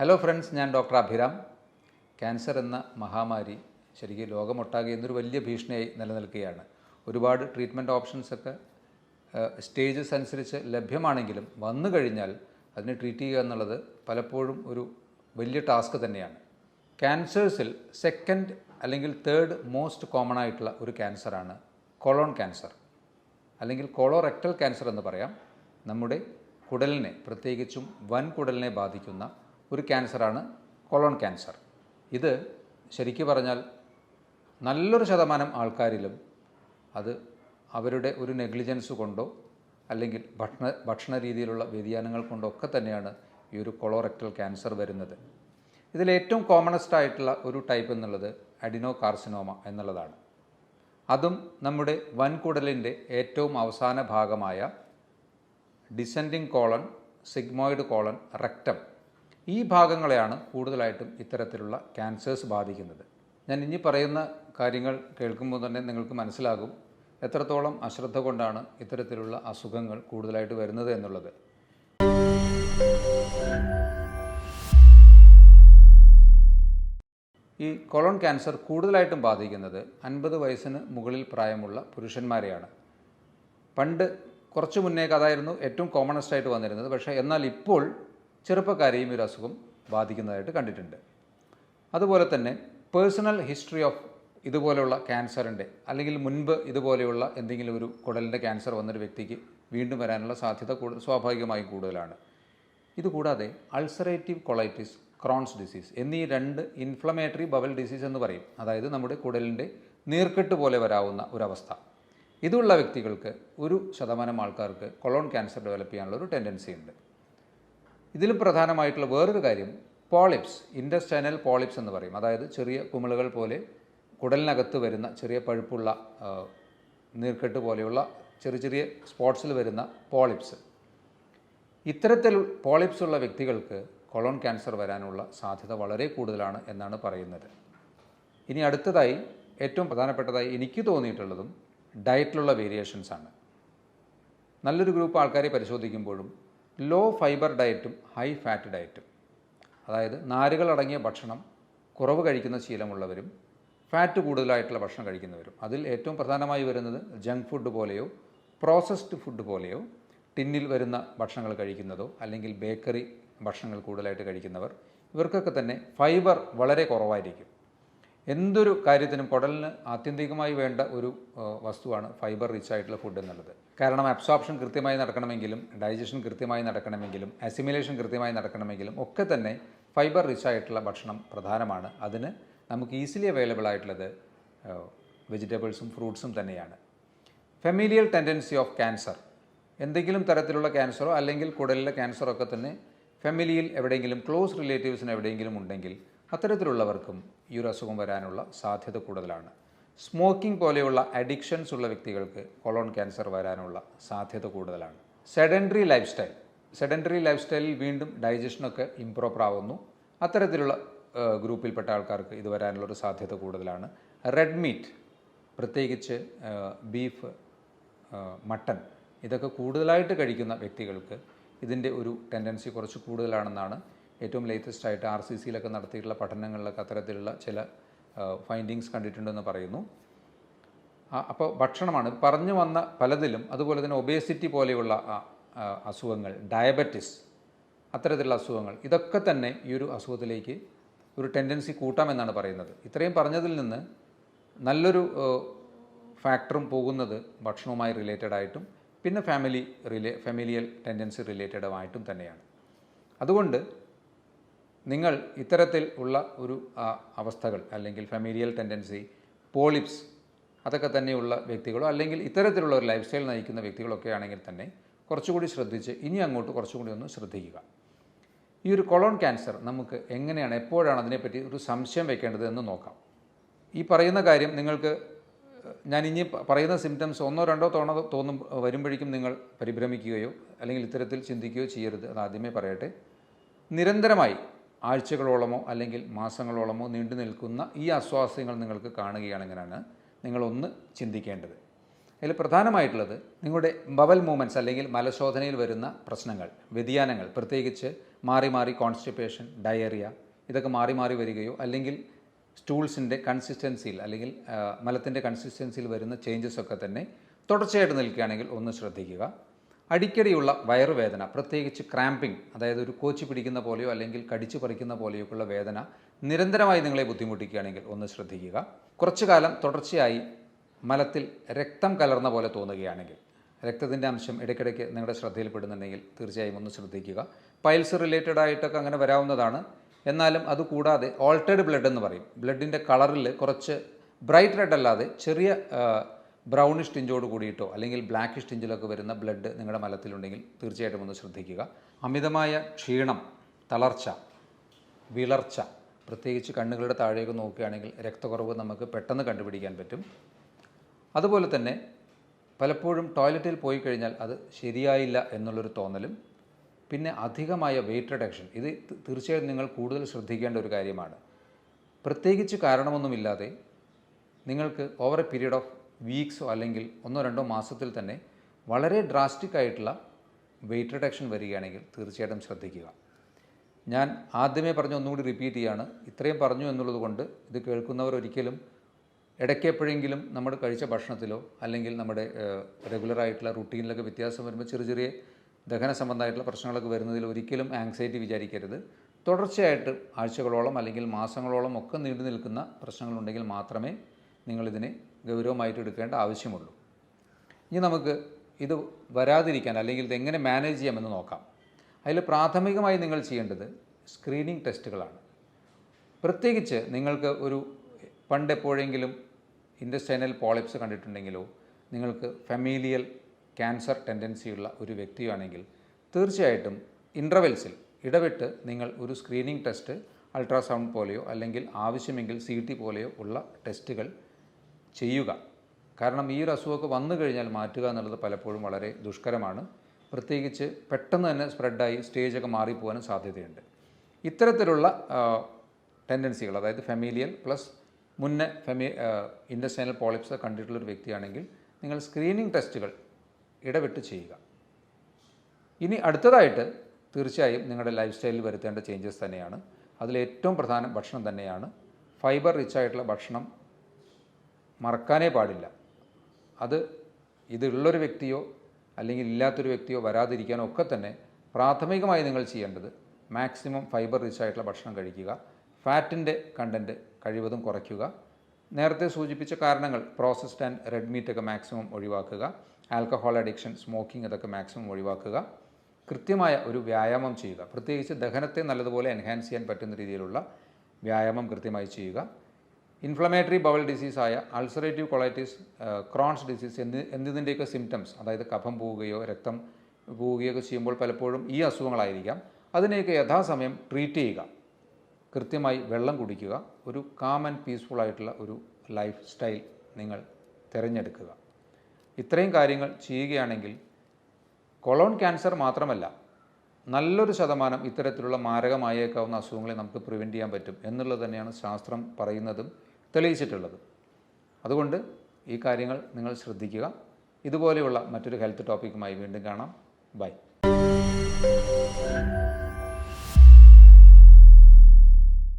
Hello friends ഞാൻ doctor Abhiram. Cancer എന്ന മഹാമാരി ശരിക്കും ലോകമൊട്ടാകെ എന്നൊരു വലിയ ഭീഷണിയായി നിലനിൽക്കുകയാണ്. ഒരുപാട് ട്രീറ്റ്മെന്റ് ഓപ്ഷൻസൊക്കെ സ്റ്റേജസ് അനുസരിച്ച് ലഭ്യമാണെങ്കിലും വന്നു കഴിഞ്ഞാൽ അതിനെ ട്രീറ്റ് ചെയ്യുക എന്നുള്ളത് പലപ്പോഴും ഒരു വലിയ ടാസ്ക് തന്നെയാണ്. ക്യാൻസേഴ്സിൽ സെക്കൻഡ് അല്ലെങ്കിൽ തേർഡ് മോസ്റ്റ് കോമൺ ആയിട്ടുള്ള ഒരു ക്യാൻസറാണ് കൊളോൺ ക്യാൻസർ അല്ലെങ്കിൽ കൊളോറെക്ടൽ ക്യാൻസർ എന്ന് പറയാം. നമ്മുടെ കുടലിനെ പ്രത്യേകിച്ചും വൻ കുടലിനെ ബാധിക്കുന്ന ഒരു ക്യാൻസറാണ് കൊളോൺ ക്യാൻസർ. ഇത് ശരിക്കു പറഞ്ഞാൽ നല്ലൊരു ശതമാനം ആൾക്കാരിലും അത് അവരുടെ ഒരു നെഗ്ലിജൻസ് കൊണ്ടോ അല്ലെങ്കിൽ ഭക്ഷണ ഭക്ഷണ രീതിയിലുള്ള വ്യതിയാനങ്ങൾ കൊണ്ടോ ഒക്കെ തന്നെയാണ് ഈ ഒരു കൊളോറെക്ടൽ ക്യാൻസർ വരുന്നത്. ഇതിൽ ഏറ്റവും കോമണസ്റ്റ് ആയിട്ടുള്ള ഒരു ടൈപ്പ് എന്നുള്ളത് അഡിനോ കാർസിനോമ എന്നുള്ളതാണ്. അതും നമ്മുടെ വൻകുടലിന്റെ ഏറ്റവും അവസാന ഭാഗമായ descending colon sigmoid colon rectum ഈ ഭാഗങ്ങളെയാണ് കൂടുതലായിട്ടും ഇത്തരത്തിലുള്ള ക്യാൻസേഴ്സ് ബാധിക്കുന്നത്. ഞാൻ ഇനി പറയുന്ന കാര്യങ്ങൾ കേൾക്കുമ്പോൾ തന്നെ നിങ്ങൾക്ക് മനസ്സിലാകും എത്രത്തോളം അശ്രദ്ധ കൊണ്ടാണ് ഇത്തരത്തിലുള്ള അസുഖങ്ങൾ കൂടുതലായിട്ട് വരുന്നത് എന്നുള്ളത്. ഈ കൊളോൺ ക്യാൻസർ കൂടുതലായിട്ടും ബാധിക്കുന്നത് അൻപത് വയസ്സിന് മുകളിൽ പ്രായമുള്ള പുരുഷന്മാരെയാണ്. പണ്ട് കുറച്ച് മുന്നേക്ക് അതായിരുന്നു ഏറ്റവും കോമണസ്റ്റ് ആയിട്ട് വന്നിരുന്നത്. പക്ഷേ എന്നാൽ ഇപ്പോൾ ചെറുപ്പക്കാരെയും ഒരു അസുഖം ബാധിക്കുന്നതായിട്ട് കണ്ടിട്ടുണ്ട്. അതുപോലെ തന്നെ പേഴ്സണൽ ഹിസ്റ്ററി ഓഫ് ഇതുപോലെയുള്ള ക്യാൻസറിന്റെ അല്ലെങ്കിൽ മുൻപ് ഇതുപോലെയുള്ള എന്തെങ്കിലും ഒരു കുടലിന്റെ ക്യാൻസർ വന്നൊരു വ്യക്തിക്ക് വീണ്ടും വരാനുള്ള സാധ്യത കൂടുതൽ സ്വാഭാവികമായും കൂടുതലാണ്. ഇതുകൂടാതെ അൾസറേറ്റീവ് കൊളൈറ്റിസ് ക്രോൺസ് ഡിസീസ് എന്നീ രണ്ട് ഇൻഫ്ലമേറ്ററി ബവൽ ഡിസീസ് എന്ന് പറയും. അതായത് നമ്മുടെ കുടലിന്റെ നീർക്കെട്ട് പോലെ വരാവുന്ന ഒരവസ്ഥ. ഇതുള്ള വ്യക്തികൾക്ക് ഒരു ശതമാനം ആൾക്കാർക്ക് കൊളോൺ ക്യാൻസർ ഡെവലപ്പ് ചെയ്യാനുള്ള ഒരു ടെൻഡൻസി ഉണ്ട്. ഇതിലും പ്രധാനമായിട്ടുള്ള വേറൊരു കാര്യം പോളിപ്സ് ഇൻഡസ്റ്റൈനൽ പോളിപ്സ് എന്ന് പറയും. അതായത് ചെറിയ കുമിളുകൾ പോലെ കുടലിനകത്ത് വരുന്ന ചെറിയ പഴുപ്പുള്ള നീർക്കെട്ട് പോലെയുള്ള ചെറിയ ചെറിയ സ്പോട്സിൽ വരുന്ന പോളിപ്സ്. ഇത്തരത്തിൽ പോളിപ്സ് ഉള്ള വ്യക്തികൾക്ക് കൊളോൺ ക്യാൻസർ വരാനുള്ള സാധ്യത വളരെ കൂടുതലാണ് എന്നാണ് പറയുന്നത്. ഇനി അടുത്തതായി ഏറ്റവും പ്രധാനപ്പെട്ടതായി എനിക്ക് തോന്നിയിട്ടുള്ളതും ഡയറ്റിലുള്ള വേരിയേഷൻസ് ആണ് നല്ലൊരു ഗ്രൂപ്പ് ആൾക്കാരെ പരിശോധിക്കുമ്പോഴും ലോ ഫൈബർ ഡയറ്റും ഹൈ ഫാറ്റ് ഡയറ്റും. അതായത് നാരുകളടങ്ങിയ ഭക്ഷണം കുറവ് കഴിക്കുന്ന ശീലമുള്ളവരും ഫാറ്റ് കൂടുതലായിട്ടുള്ള ഭക്ഷണം കഴിക്കുന്നവരും. അതിൽ ഏറ്റവും പ്രധാനമായി വരുന്നത് ജങ്ക് ഫുഡ് പോലെയോ പ്രോസസ്ഡ് ഫുഡ് പോലെയോ ടിന്നിൽ വരുന്ന ഭക്ഷണങ്ങൾ കഴിക്കുന്നതോ അല്ലെങ്കിൽ ബേക്കറി ഭക്ഷണങ്ങൾ കൂടുതലായിട്ട് കഴിക്കുന്നവർ ഇവർക്കൊക്കെ തന്നെ ഫൈബർ വളരെ കുറവായിരിക്കും. എന്തൊരു കാര്യത്തിനും കുടലിന് ആത്യന്തികമായി വേണ്ട ഒരു വസ്തുവാണ് ഫൈബർ റിച്ച് ആയിട്ടുള്ള ഫുഡ് എന്നുള്ളത്. കാരണം അബ്സോർപ്ഷൻ കൃത്യമായി നടക്കണമെങ്കിലും ഡൈജഷൻ കൃത്യമായി നടക്കണമെങ്കിലും അസിമിലേഷൻ കൃത്യമായി നടക്കണമെങ്കിലും ഒക്കെ തന്നെ ഫൈബർ റിച്ച് ആയിട്ടുള്ള ഭക്ഷണം പ്രധാനമാണ്. അതിന് നമുക്ക് ഈസിലി അവൈലബിൾ ആയിട്ടുള്ളത് വെജിറ്റബിൾസും ഫ്രൂട്ട്സും തന്നെയാണ്. ഫെമീലിയൽ ടെൻഡൻസി ഓഫ് ക്യാൻസർ എന്തെങ്കിലും തരത്തിലുള്ള ക്യാൻസറോ അല്ലെങ്കിൽ കുടലിലെ ക്യാൻസറോ ഒക്കെ തന്നെ ഫെമിലിയിൽ എവിടെയെങ്കിലും ക്ലോസ് റിലേറ്റീവ്സിന് എവിടെയെങ്കിലും ഉണ്ടെങ്കിൽ അത്തരത്തിലുള്ളവർക്കും ഈ ഒരു അസുഖം വരാനുള്ള സാധ്യത കൂടുതലാണ്. സ്മോക്കിംഗ് പോലെയുള്ള അഡിക്ഷൻസ് ഉള്ള വ്യക്തികൾക്ക് കൊളോൺ ക്യാൻസർ വരാനുള്ള സാധ്യത കൂടുതലാണ്. Sedentary life style sedentary life സ്റ്റൈലിൽ വീണ്ടും ഡൈജഷനൊക്കെ ഇംപ്രോപ്പർ ആവുന്നു. അത്തരത്തിലുള്ള ഗ്രൂപ്പിൽപ്പെട്ട ആൾക്കാർക്ക് ഇത് വരാനുള്ളൊരു സാധ്യത കൂടുതലാണ്. റെഡ് മീറ്റ് പ്രത്യേകിച്ച് ബീഫ് മട്ടൺ ഇതൊക്കെ കൂടുതലായിട്ട് കഴിക്കുന്ന വ്യക്തികൾക്ക് ഇതിന്റെ ഒരു ടെൻഡൻസി കുറച്ച് കൂടുതലാണെന്നാണ് ഏറ്റവും ലേറ്റസ്റ്റ് ആയിട്ട് ആർ സി സിയിലൊക്കെ നടത്തിയിട്ടുള്ള പഠനങ്ങളിലൊക്കെ അത്തരത്തിലുള്ള ചില ഫൈൻഡിങ്സ് കണ്ടിട്ടുണ്ടെന്ന് പറയുന്നു. അപ്പോൾ ഭക്ഷണമാണ്. പറഞ്ഞു വന്ന പലതിലും അതുപോലെ തന്നെ ഒബേസിറ്റി പോലെയുള്ള അസുഖങ്ങൾ ഡയബറ്റിസ് അത്തരത്തിലുള്ള അസുഖങ്ങൾ ഇതൊക്കെ തന്നെ ഈ ഒരു അസുഖത്തിലേക്ക് ഒരു ടെൻഡൻസി കൂട്ടാമെന്നാണ് പറയുന്നത്. ഇത്രയും പറഞ്ഞതിൽ നിന്ന് നല്ലൊരു ഫാക്ടറും പോകുന്നത് ഭക്ഷണവുമായി റിലേറ്റഡ് ആയിട്ടും പിന്നെ ഫാമിലി റിലേ ഫെമിലിയൽ ടെൻഡൻസി റിലേറ്റഡുമായിട്ടും തന്നെയാണ്. അതുകൊണ്ട് നിങ്ങൾ ഇത്തരത്തിൽ ഉള്ള ഒരു അവസ്ഥകൾ അല്ലെങ്കിൽ ഫെമീരിയൽ ടെൻഡൻസി പോളിപ്സ് അതൊക്കെ തന്നെയുള്ള വ്യക്തികളോ അല്ലെങ്കിൽ ഇത്തരത്തിലുള്ള ഒരു ലൈഫ് സ്റ്റൈൽ നയിക്കുന്ന വ്യക്തികളൊക്കെ ആണെങ്കിൽ തന്നെ കുറച്ചുകൂടി ശ്രദ്ധിച്ച് ഇനി അങ്ങോട്ട് കുറച്ചുകൂടി ഒന്ന് ശ്രദ്ധിക്കുക. ഈ ഒരു കൊളോൺ ക്യാൻസർ നമുക്ക് എങ്ങനെയാണ് എപ്പോഴാണ് അതിനെപ്പറ്റി ഒരു സംശയം വെക്കേണ്ടത് എന്ന് നോക്കാം. ഈ പറയുന്ന കാര്യം നിങ്ങൾക്ക് ഞാൻ ഇനി പറയുന്ന സിംറ്റംസ് ഒന്നോ രണ്ടോ തവണ തോന്നും വരുമ്പോഴേക്കും നിങ്ങൾ പരിഭ്രമിക്കുകയോ അല്ലെങ്കിൽ ഇത്തരത്തിൽ ചിന്തിക്കുകയോ ചെയ്യരുത്. അത് ആദ്യമേ പറയട്ടെ. നിരന്തരമായി ആഴ്ചകളോളമോ അല്ലെങ്കിൽ മാസങ്ങളോളമോ നീണ്ടു നിൽക്കുന്ന ഈ അസ്വാസ്ഥ്യങ്ങൾ നിങ്ങൾക്ക് കാണുകയാണെങ്കിലാണ് നിങ്ങളൊന്ന് ചിന്തിക്കേണ്ടത്. അതിൽ പ്രധാനമായിട്ടുള്ളത് നിങ്ങളുടെ ബവൽ മൂവ്മെന്റ്സ് അല്ലെങ്കിൽ മലശോധനയിൽ വരുന്ന പ്രശ്നങ്ങൾ വ്യതിയാനങ്ങൾ പ്രത്യേകിച്ച് മാറി മാറി കോൺസ്റ്റിപ്പേഷൻ ഡയറിയ ഇതൊക്കെ മാറി മാറി വരികയോ അല്ലെങ്കിൽ സ്റ്റൂൾസിന്റെ കൺസിസ്റ്റൻസിയിൽ അല്ലെങ്കിൽ മലത്തിന്റെ കൺസിസ്റ്റൻസിയിൽ വരുന്ന ചേഞ്ചസ് ഒക്കെ തന്നെ തുടർച്ചയായിട്ട് നിൽക്കുകയാണെങ്കിൽ ഒന്ന് ശ്രദ്ധിക്കുക. അടിക്കടിയുള്ള വയറുവേദന പ്രത്യേകിച്ച് ക്രാമ്പിംഗ് അതായത് ഒരു കോച്ചി പിടിക്കുന്ന പോലെയോ അല്ലെങ്കിൽ കടിച്ചു പറിക്കുന്ന പോലെയൊക്കെയുള്ള വേദന നിരന്തരമായി നിങ്ങളെ ബുദ്ധിമുട്ടിക്കുകയാണെങ്കിൽ ഒന്ന് ശ്രദ്ധിക്കുക. കുറച്ചു കാലം തുടർച്ചയായി മലത്തിൽ രക്തം കലർന്ന പോലെ തോന്നുകയാണെങ്കിൽ രക്തത്തിന്റെ അംശം ഇടയ്ക്കിടയ്ക്ക് നിങ്ങളുടെ ശ്രദ്ധയിൽപ്പെടുന്നുണ്ടെങ്കിൽ തീർച്ചയായും ഒന്ന് ശ്രദ്ധിക്കുക. പൈൽസ് റിലേറ്റഡ് ആയിട്ടൊക്കെ അങ്ങനെ വരാവുന്നതാണ്. എന്നാലും അത് കൂടാതെ ഓൾട്ടേഡ് ബ്ലഡ് എന്ന് പറയും. ബ്ലഡിന്റെ കളറിൽ കുറച്ച് ബ്രൈറ്റ് റെഡ് അല്ലാതെ ചെറിയ ബ്രൗണിഷ് ടിഞ്ചോട് കൂടിയിട്ടോ അല്ലെങ്കിൽ ബ്ലാക്കിഷ് ടിഞ്ചിലൊക്കെ വരുന്ന ബ്ലഡ് നിങ്ങളുടെ മലത്തിലുണ്ടെങ്കിൽ തീർച്ചയായിട്ടും ഒന്ന് ശ്രദ്ധിക്കുക. അമിതമായ ക്ഷീണം തളർച്ച വിളർച്ച പ്രത്യേകിച്ച് കണ്ണുകളുടെ താഴേക്ക് നോക്കുകയാണെങ്കിൽ രക്തക്കുറവ് നമുക്ക് പെട്ടെന്ന് കണ്ടുപിടിക്കാൻ പറ്റും. അതുപോലെ തന്നെ പലപ്പോഴും ടോയ്ലറ്റിൽ പോയി കഴിഞ്ഞാൽ അത് ശരിയായില്ല എന്നുള്ളൊരു തോന്നലും പിന്നെ അധികമായ വെയിറ്റ് റിഡക്ഷൻ ഇത് തീർച്ചയായും നിങ്ങൾ കൂടുതൽ ശ്രദ്ധിക്കേണ്ട ഒരു കാര്യമാണ്. പ്രത്യേകിച്ച് കാരണമൊന്നുമില്ലാതെ നിങ്ങൾക്ക് ഓവർ എ പീരീഡ് ഓഫ് വീക്സോ അല്ലെങ്കിൽ ഒന്നോ രണ്ടോ മാസത്തിൽ തന്നെ വളരെ ഡ്രാസ്റ്റിക് ആയിട്ടുള്ള വെയിറ്റ് റിഡക്ഷൻ വരികയാണെങ്കിൽ തീർച്ചയായിട്ടും ശ്രദ്ധിക്കുക. ഞാൻ ആദ്യമേ പറഞ്ഞ ഒന്നുകൂടി റിപ്പീറ്റ് ചെയ്യാണ്. ഇത്രയും പറഞ്ഞു എന്നുള്ളത് കൊണ്ട് ഇത് കേൾക്കുന്നവർ ഒരിക്കലും ഇടയ്ക്കെപ്പോഴെങ്കിലും നമ്മൾ കഴിച്ച ഭക്ഷണത്തിലോ അല്ലെങ്കിൽ നമ്മുടെ റെഗുലറായിട്ടുള്ള റുട്ടീനിലൊക്കെ വ്യത്യാസം വരുമ്പോൾ ചെറിയ ചെറിയ ദഹന സംബന്ധമായിട്ടുള്ള പ്രശ്നങ്ങളൊക്കെ വരുന്നതിൽ ഒരിക്കലും ആങ്സൈറ്റി വിചാരിക്കരുത്. തുടർച്ചയായിട്ട് ആഴ്ചകളോളം അല്ലെങ്കിൽ മാസങ്ങളോളം ഒക്കെ നീണ്ടു നിൽക്കുന്ന പ്രശ്നങ്ങളുണ്ടെങ്കിൽ മാത്രമേ നിങ്ങളിതിനെ ഗൗരവമായിട്ട് എടുക്കേണ്ട ആവശ്യമുള്ളൂ. ഇനി നമുക്ക് ഇത് വരാതിരിക്കാൻ അല്ലെങ്കിൽ ഇത് എങ്ങനെ മാനേജ് ചെയ്യാമെന്ന് നോക്കാം. അതിൽ പ്രാഥമികമായി നിങ്ങൾ ചെയ്യേണ്ടത് സ്ക്രീനിങ് ടെസ്റ്റുകളാണ് പ്രത്യേകിച്ച് നിങ്ങൾക്ക് ഒരു പണ്ടെപ്പോഴെങ്കിലും ഇൻഡസ്റ്റൈനൽ പോളിപ്സ് കണ്ടിട്ടുണ്ടെങ്കിലോ നിങ്ങൾക്ക് ഫെമീലിയൽ ക്യാൻസർ ടെൻഡൻസിയുള്ള ഒരു വ്യക്തിയാണെങ്കിൽ തീർച്ചയായിട്ടും ഇന്റർവെൽസിൽ ഇടവിട്ട് നിങ്ങൾ ഒരു സ്ക്രീനിങ് ടെസ്റ്റ് അൾട്രാസൗണ്ട് പോലെയോ അല്ലെങ്കിൽ ആവശ്യമെങ്കിൽ സി ടി പോലെയോ ഉള്ള ടെസ്റ്റുകൾ ചെയ്യുക. കാരണം ഈ ഒരു അസുഖമൊക്കെ വന്നു കഴിഞ്ഞാൽ മാറ്റുക എന്നുള്ളത് പലപ്പോഴും വളരെ ദുഷ്കരമാണ്. പ്രത്യേകിച്ച് പെട്ടെന്ന് തന്നെ സ്പ്രെഡായി സ്റ്റേജൊക്കെ മാറിപ്പോകാനും സാധ്യതയുണ്ട്. ഇത്തരത്തിലുള്ള ടെൻഡൻസികൾ അതായത് ഫെമീലിയൽ പ്ലസ് മുന്നേ ഫെമി ഇൻഡസ്റ്റൈനൽ പോളിപ്സ് കണ്ടിട്ടുള്ളൊരു വ്യക്തിയാണെങ്കിൽ നിങ്ങൾ സ്ക്രീനിങ് ടെസ്റ്റുകൾ ഇടവിട്ട് ചെയ്യുക. ഇനി അടുത്തതായിട്ട് തീർച്ചയായും നിങ്ങളുടെ ലൈഫ് സ്റ്റൈലിൽ വരുത്തേണ്ട ചേഞ്ചസ് തന്നെയാണ്. അതിൽ ഏറ്റവും പ്രധാനം ഭക്ഷണം തന്നെയാണ്. ഫൈബർ റിച്ച് ആയിട്ടുള്ള ഭക്ഷണം മറക്കാനേ പാടില്ല. അത് ഇതുള്ളൊരു വ്യക്തിയോ അല്ലെങ്കിൽ ഇല്ലാത്തൊരു വ്യക്തിയോ വരാതിരിക്കാനോ ഒക്കെ തന്നെ പ്രാഥമികമായി നിങ്ങൾ ചെയ്യേണ്ടത് മാക്സിമം ഫൈബർ റിച്ച് ആയിട്ടുള്ള ഭക്ഷണം കഴിക്കുക. ഫാറ്റിന്റെ കണ്ടന്റ് കഴിവതും കുറയ്ക്കുക. നേരത്തെ സൂചിപ്പിച്ച കാരണങ്ങൾ പ്രോസസ്ഡ് ആൻഡ് റെഡ് മീറ്റ് ഒക്കെ മാക്സിമം ഒഴിവാക്കുക. ആൽക്കഹോൾ അഡിക്ഷൻ സ്മോക്കിംഗ് ഇതൊക്കെ മാക്സിമം ഒഴിവാക്കുക. കൃത്യമായ ഒരു വ്യായാമം ചെയ്യുക. പ്രത്യേകിച്ച് ദഹനത്തെ നല്ലതുപോലെ എൻഹാൻസ് ചെയ്യാൻ പറ്റുന്ന രീതിയിലുള്ള വ്യായാമം കൃത്യമായി ചെയ്യുക. ഇൻഫ്ലമേറ്ററി ബവൽ ഡിസീസായ അൾസറേറ്റീവ് കൊളൈറ്റിസ് ക്രോൺസ് ഡിസീസ് എന്നി എന്നതിന്റെയൊക്കെ സിംറ്റംസ് അതായത് കഫം പോവുകയോ രക്തം പോവുകയോ ഒക്കെ ചെയ്യുമ്പോൾ പലപ്പോഴും ഈ അസുഖങ്ങളായിരിക്കാം. അതിനെയൊക്കെ യഥാസമയം ട്രീറ്റ് ചെയ്യുക. കൃത്യമായി വെള്ളം കുടിക്കുക. ഒരു കാം ആൻഡ് പീസ്ഫുൾ ആയിട്ടുള്ള ഒരു ലൈഫ് സ്റ്റൈൽ നിങ്ങൾ തിരഞ്ഞെടുക്കുക. ഇത്രയും കാര്യങ്ങൾ ചെയ്യുകയാണെങ്കിൽ കൊളോൺ ക്യാൻസർ മാത്രമല്ല നല്ലൊരു ശതമാനം ഇത്തരത്തിലുള്ള മാരകമായേക്കാവുന്ന അസുഖങ്ങളെ നമുക്ക് പ്രിവെന്റ് ചെയ്യാൻ പറ്റും എന്നുള്ളത് തന്നെയാണ് ശാസ്ത്രം പറയുന്നതും തെളിയിച്ചിട്ടുള്ളതും. അതുകൊണ്ട് ഈ കാര്യങ്ങൾ നിങ്ങൾ ശ്രദ്ധിക്കുക. ഇതുപോലെയുള്ള മറ്റൊരു ഹെൽത്ത് ടോപ്പിക്കുമായി വീണ്ടും കാണാം. ബൈ